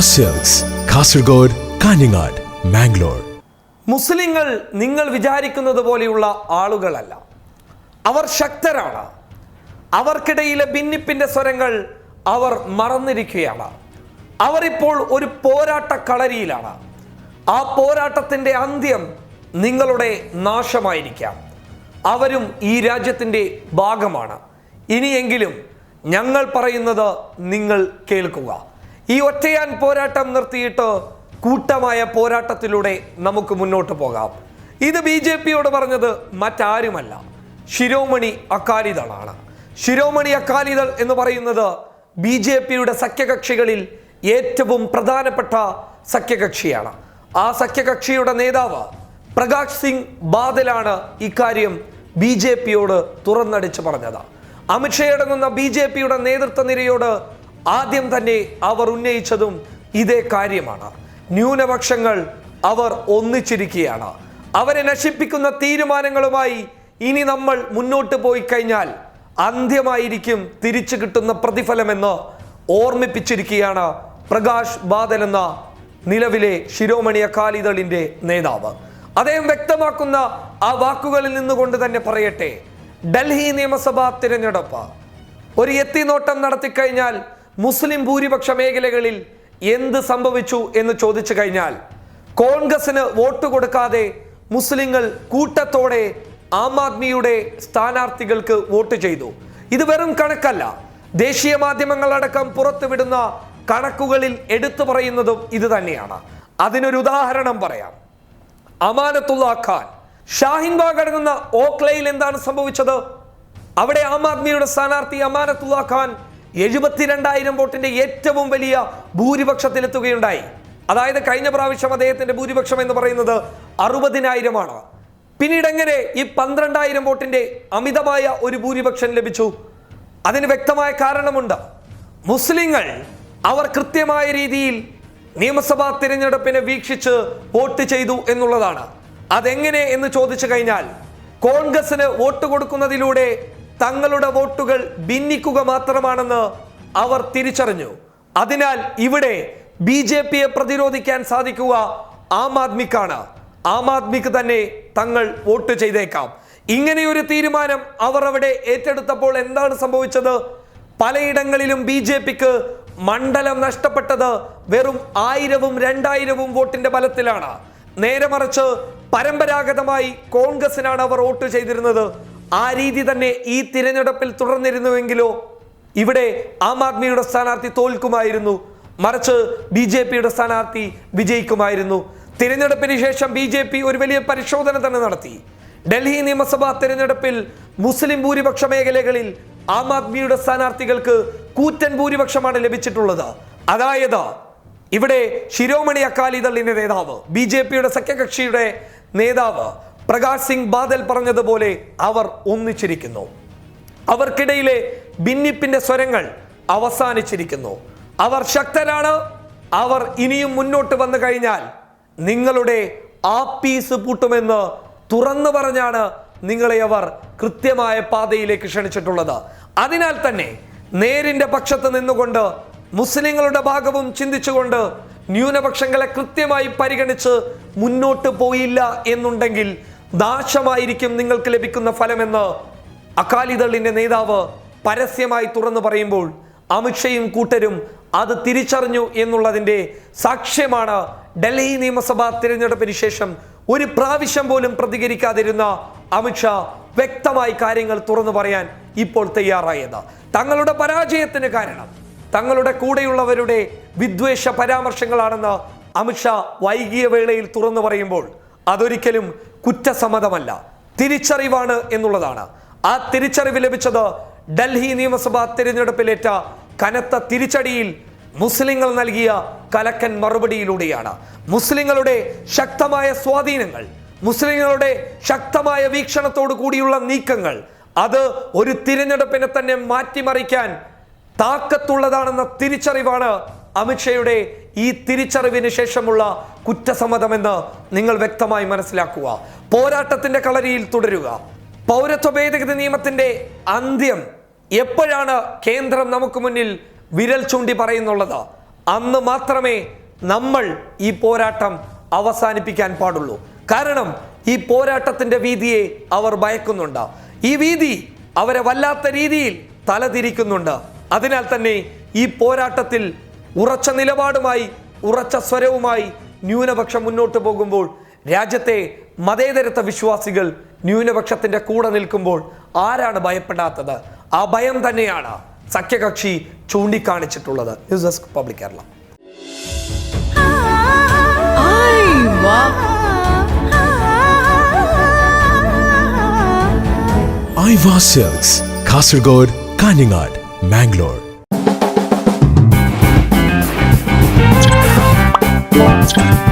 Cells Kasaragod Kanhangad Mangalore മുസ്ലിങ്ങൾ നിങ്ങൾ വിചാരിക്കുന്നത് പോലെയുള്ള ആളുകളല്ല. അവർ ശക്തരാണ്. അവർക്കിടയിലെ ഭിന്നിപ്പിന്റെ സ്വരങ്ങൾ അവർ മറന്നിരിക്കുകയാണ്. അവർ ഇപ്പോൾ ഒരു പോരാട്ട കളരിയിലാണ് ആ പോരാട്ടത്തിന്റെ അന്ത്യം നിങ്ങളുടെ നാശമായിരിക്കാം. അവരും ഈ രാജ്യത്തിന്റെ ഭാഗമാണ്. ഇനിയെങ്കിലും ഞങ്ങൾ പറയുന്നത് നിങ്ങൾ കേൾക്കുക. ഈ ഒറ്റയാൻ പോരാട്ടം നിർത്തിയിട്ട് കൂട്ടമായ പോരാട്ടത്തിലൂടെ നമുക്ക് മുന്നോട്ട് പോകാം. ഇത് ബി ജെ പിയോട് പറഞ്ഞത് മറ്റാരുമല്ല. ശിരോമണി അക്കാലിദളാണ്. ശിരോമണി അക്കാലിദൾ എന്ന് പറയുന്നത് ബി ജെ പിയുടെ സഖ്യകക്ഷികളിൽ ഏറ്റവും പ്രധാനപ്പെട്ട സഖ്യകക്ഷിയാണ്. ആ സഖ്യകക്ഷിയുടെ നേതാവ് പ്രകാശ് സിംഗ് ബാദലാണ് ഇക്കാര്യം ബി ജെ പിയോട് തുറന്നടിച്ച് പറഞ്ഞത്. അമിത്ഷാ അടങ്ങുന്ന ബി ജെ പിയുടെ നേതൃത്വ നിരയോട് ആദ്യം തന്നെ അവർ ഉന്നയിച്ചതും ഇതേ കാര്യമാണ്. ന്യൂനപക്ഷങ്ങൾ അവർ ഒന്നിച്ചിരിക്കുകയാണ്. അവരെ നശിപ്പിക്കുന്ന തീരുമാനങ്ങളുമായി ഇനി നമ്മൾ മുന്നോട്ട് പോയി കഴിഞ്ഞാൽ അന്ത്യമായിരിക്കും തിരിച്ചു കിട്ടുന്ന പ്രതിഫലമെന്ന് ഓർമ്മിപ്പിച്ചിരിക്കുകയാണ് പ്രകാശ് ബാദൽ എന്ന നിലവിലെ ശിരോമണി അകാലിദളിന്റെ നേതാവ്. അദ്ദേഹം വ്യക്തമാക്കുന്ന ആ വാക്കുകളിൽ നിന്നുകൊണ്ട് തന്നെ പറയട്ടെ ഡൽഹി നിയമസഭാ തിരഞ്ഞെടുപ്പ്. ഒരു എത്തിനോട്ടം നടത്തിക്കഴിഞ്ഞാൽ മുസ്ലിം ഭൂരിപക്ഷ മേഖലകളിൽ എന്ത് സംഭവിച്ചു എന്ന് ചോദിച്ചു കഴിഞ്ഞാൽ കോൺഗ്രസിന് വോട്ട് കൊടുക്കാതെ മുസ്ലിങ്ങൾ കൂട്ടത്തോടെ ആം ആദ്മിയുടെ സ്ഥാനാർത്ഥികൾക്ക് വോട്ട് ചെയ്തു. ഇത് വെറും കണക്കല്ല. ദേശീയ മാധ്യമങ്ങളടക്കം പുറത്തുവിടുന്ന കണക്കുകളിൽ എടുത്തു പറയുന്നതും ഇത് തന്നെയാണ്. അതിനൊരു ഉദാഹരണം പറയാം. അമാനത്തുള്ള ഖാൻ. ഷാഹിൻ ബാഗ് അടങ്ങുന്ന ഓക്ലയിൽ എന്താണ് സംഭവിച്ചത്? അവിടെ ആം ആദ്മിയുടെ സ്ഥാനാർത്ഥി അമാനത്തുള്ള ഖാൻ എഴുപത്തിരണ്ടായിരം വോട്ടിന്റെ ഏറ്റവും വലിയ ഭൂരിപക്ഷത്തിലെത്തുകയുണ്ടായി. അതായത് കഴിഞ്ഞ പ്രാവശ്യം അദ്ദേഹത്തിന്റെ ഭൂരിപക്ഷം എന്ന് പറയുന്നത് അറുപതിനായിരമാണ്. പിന്നീട് എങ്ങനെ ഈ പന്ത്രണ്ടായിരം വോട്ടിന്റെ അമിതമായ ഒരു ഭൂരിപക്ഷം ലഭിച്ചു? അതിന് വ്യക്തമായ കാരണമുണ്ട്. മുസ്ലിങ്ങൾ അവർ കൃത്യമായ രീതിയിൽ നിയമസഭാ തിരഞ്ഞെടുപ്പിനെ വീക്ഷിച്ച് വോട്ട് ചെയ്തു എന്നുള്ളതാണ്. അതെങ്ങനെ എന്ന് ചോദിച്ചു കഴിഞ്ഞാൽ കോൺഗ്രസിന് വോട്ട് കൊടുക്കുന്നതിലൂടെ തങ്ങളുടെ വോട്ടുകൾ ഭിന്നിക്കുക മാത്രമാണെന്ന് അവർ തിരിച്ചറിഞ്ഞു. അതിനാൽ ഇവിടെ ബി ജെ പിയെ പ്രതിരോധിക്കാൻ സാധിക്കുക ആം ആദ്മിക്കാണ്. ആം ആദ്മിക്ക് തന്നെ തങ്ങൾ വോട്ട് ചെയ്തേക്കാം. ഇങ്ങനെയൊരു തീരുമാനം അവർ അവിടെ ഏറ്റെടുത്തപ്പോൾ എന്താണ് സംഭവിച്ചത്? പലയിടങ്ങളിലും ബി ജെ പിക്ക് മണ്ഡലം നഷ്ടപ്പെട്ടത് വെറും ആയിരവും രണ്ടായിരവും വോട്ടിന്റെ ബലത്തിലാണ്. നേരെ മറിച്ച് പരമ്പരാഗതമായി കോൺഗ്രസിനാണ് അവർ വോട്ട് ചെയ്തിരുന്നത്. ആ രീതി തന്നെ ഈ തിരഞ്ഞെടുപ്പിൽ തുടർന്നിരുന്നുവെങ്കിലോ ഇവിടെ ആം ആദ്മിയുടെ സ്ഥാനാർത്ഥി തോൽക്കുമായിരുന്നു. മറിച്ച് ബി ജെ പിയുടെ സ്ഥാനാർത്ഥി വിജയിക്കുമായിരുന്നു. തിരഞ്ഞെടുപ്പിന് ശേഷം ബി ജെ പി ഒരു വലിയ പരിശോധന തന്നെ നടത്തി. ഡൽഹി നിയമസഭാ തിരഞ്ഞെടുപ്പിൽ മുസ്ലിം ഭൂരിപക്ഷ മേഖലകളിൽ ആം ആദ്മിയുടെ സ്ഥാനാർത്ഥികൾക്ക് കൂറ്റൻ ഭൂരിപക്ഷമാണ് ലഭിച്ചിട്ടുള്ളത്. അതായത് ഇവിടെ ശിരോമണി അക്കാലിദളിന്റെ നേതാവ് ബി ജെ പിയുടെ സഖ്യകക്ഷിയുടെ നേതാവ് പ്രകാശ് സിംഗ് ബാദൽ പറഞ്ഞതുപോലെ അവർ ഒന്നിച്ചിരിക്കുന്നു. അവർക്കിടയിലെ ഭിന്നിപ്പിന്റെ സ്വരങ്ങൾ അവസാനിച്ചിരിക്കുന്നു. അവർ ശക്തരാണ്. അവർ ഇനിയും മുന്നോട്ട് വന്നു കഴിഞ്ഞാൽ നിങ്ങളുടെ ആ പീസ് പൂട്ടുമെന്ന് തുറന്നു പറഞ്ഞാണ് നിങ്ങളെ അവർ കൃത്യമായ പാതയിലേക്ക് ക്ഷണിച്ചിട്ടുള്ളത്. അതിനാൽ തന്നെ നേരിന്റെ പക്ഷത്ത് നിന്നുകൊണ്ട് മുസ്ലിങ്ങളുടെ ഭാഗവും ചിന്തിച്ചുകൊണ്ട് ന്യൂനപക്ഷങ്ങളെ കൃത്യമായി പരിഗണിച്ച് മുന്നോട്ട് പോയില്ല എന്നുണ്ടെങ്കിൽ നാശമായിരിക്കും നിങ്ങൾക്ക് ലഭിക്കുന്ന ഫലമെന്ന് അകാലിദളിന്റെ നേതാവ് പരസ്യമായി തുറന്നു പറയുമ്പോൾ അമിത്ഷയും കൂട്ടരും അത് തിരിച്ചറിഞ്ഞു എന്നുള്ളതിന്റെ സാക്ഷ്യമാണ് ഡൽഹി നിയമസഭാ തിരഞ്ഞെടുപ്പിന് ശേഷം ഒരു പ്രാവശ്യം പോലും പ്രതികരിക്കാതിരുന്ന അമിത്ഷാ വ്യക്തമായി കാര്യങ്ങൾ തുറന്നു പറയാൻ ഇപ്പോൾ തയ്യാറായത്. തങ്ങളുടെ പരാജയത്തിന് കാരണം തങ്ങളുടെ കൂടെയുള്ളവരുടെ വിദ്വേഷ പരാമർശങ്ങളാണെന്ന് അമിത്ഷാ വൈകിയ വേളയിൽ തുറന്നു പറയുമ്പോൾ അതൊരിക്കലും കുറ്റസമ്മതമല്ല. തിരിച്ചറിവാണ് എന്നുള്ളതാണ്. ആ തിരിച്ചറിവ് ലഭിച്ചത് ഡൽഹി നിയമസഭാ തിരഞ്ഞെടുപ്പിലേറ്റ കനത്ത തിരിച്ചടിയിൽ മുസ്ലിങ്ങൾ നൽകിയ കലക്കൻ മറുപടിയിലൂടെയാണ്. മുസ്ലിങ്ങളുടെ ശക്തമായ സ്വാധീനങ്ങൾ മുസ്ലിങ്ങളുടെ ശക്തമായ വീക്ഷണത്തോടു കൂടിയുള്ള നീക്കങ്ങൾ അത് ഒരു തിരഞ്ഞെടുപ്പിനെ തന്നെ മാറ്റിമറിക്കാൻ താക്കത്തുള്ളതാണെന്ന തിരിച്ചറിവാണ് അമിത്ഷയുടെ ഈ തിരിച്ചറിവിന് ശേഷമുള്ള കുറ്റസമ്മതമെന്ന് നിങ്ങൾ വ്യക്തമായി മനസ്സിലാക്കുക. പോരാട്ടത്തിന്റെ കളരിയിൽ തുടരുക. പൗരത്വ ഭേദഗതി നിയമത്തിന്റെ അന്ത്യം എപ്പോഴാണ് കേന്ദ്രം നമുക്ക് മുന്നിൽ വിരൽ ചൂണ്ടി പറയുന്നുള്ളത്? അന്ന് മാത്രമേ നമ്മൾ ഈ പോരാട്ടം അവസാനിപ്പിക്കാൻ പാടുള്ളൂ. കാരണം ഈ പോരാട്ടത്തിന്റെ വീതിയെ അവർ ഭയക്കുന്നുണ്ട്. ഈ വീതി അവരെ വല്ലാത്ത രീതിയിൽ തലതിരിക്കുന്നുണ്ട്. അതിനാൽ തന്നെ ഈ പോരാട്ടത്തിൽ ഉറച്ച നിലപാടുമായി ഉറച്ച സ്വരവുമായി ന്യൂനപക്ഷം മുന്നോട്ട് പോകുമ്പോൾ രാജ്യത്തെ മതേതരത്വ വിശ്വാസികൾ ന്യൂനപക്ഷത്തിന്റെ കൂടെ നിൽക്കുമ്പോൾ ആരാണ് ഭയപ്പെടാത്തത്? ആ ഭയം തന്നെയാണ് സഖ്യകക്ഷി ചൂണ്ടിക്കാണിച്ചിട്ടുള്ളത്. News desk public Kerala. I was Kasaragod Kanhangad Mangalore. Thank you.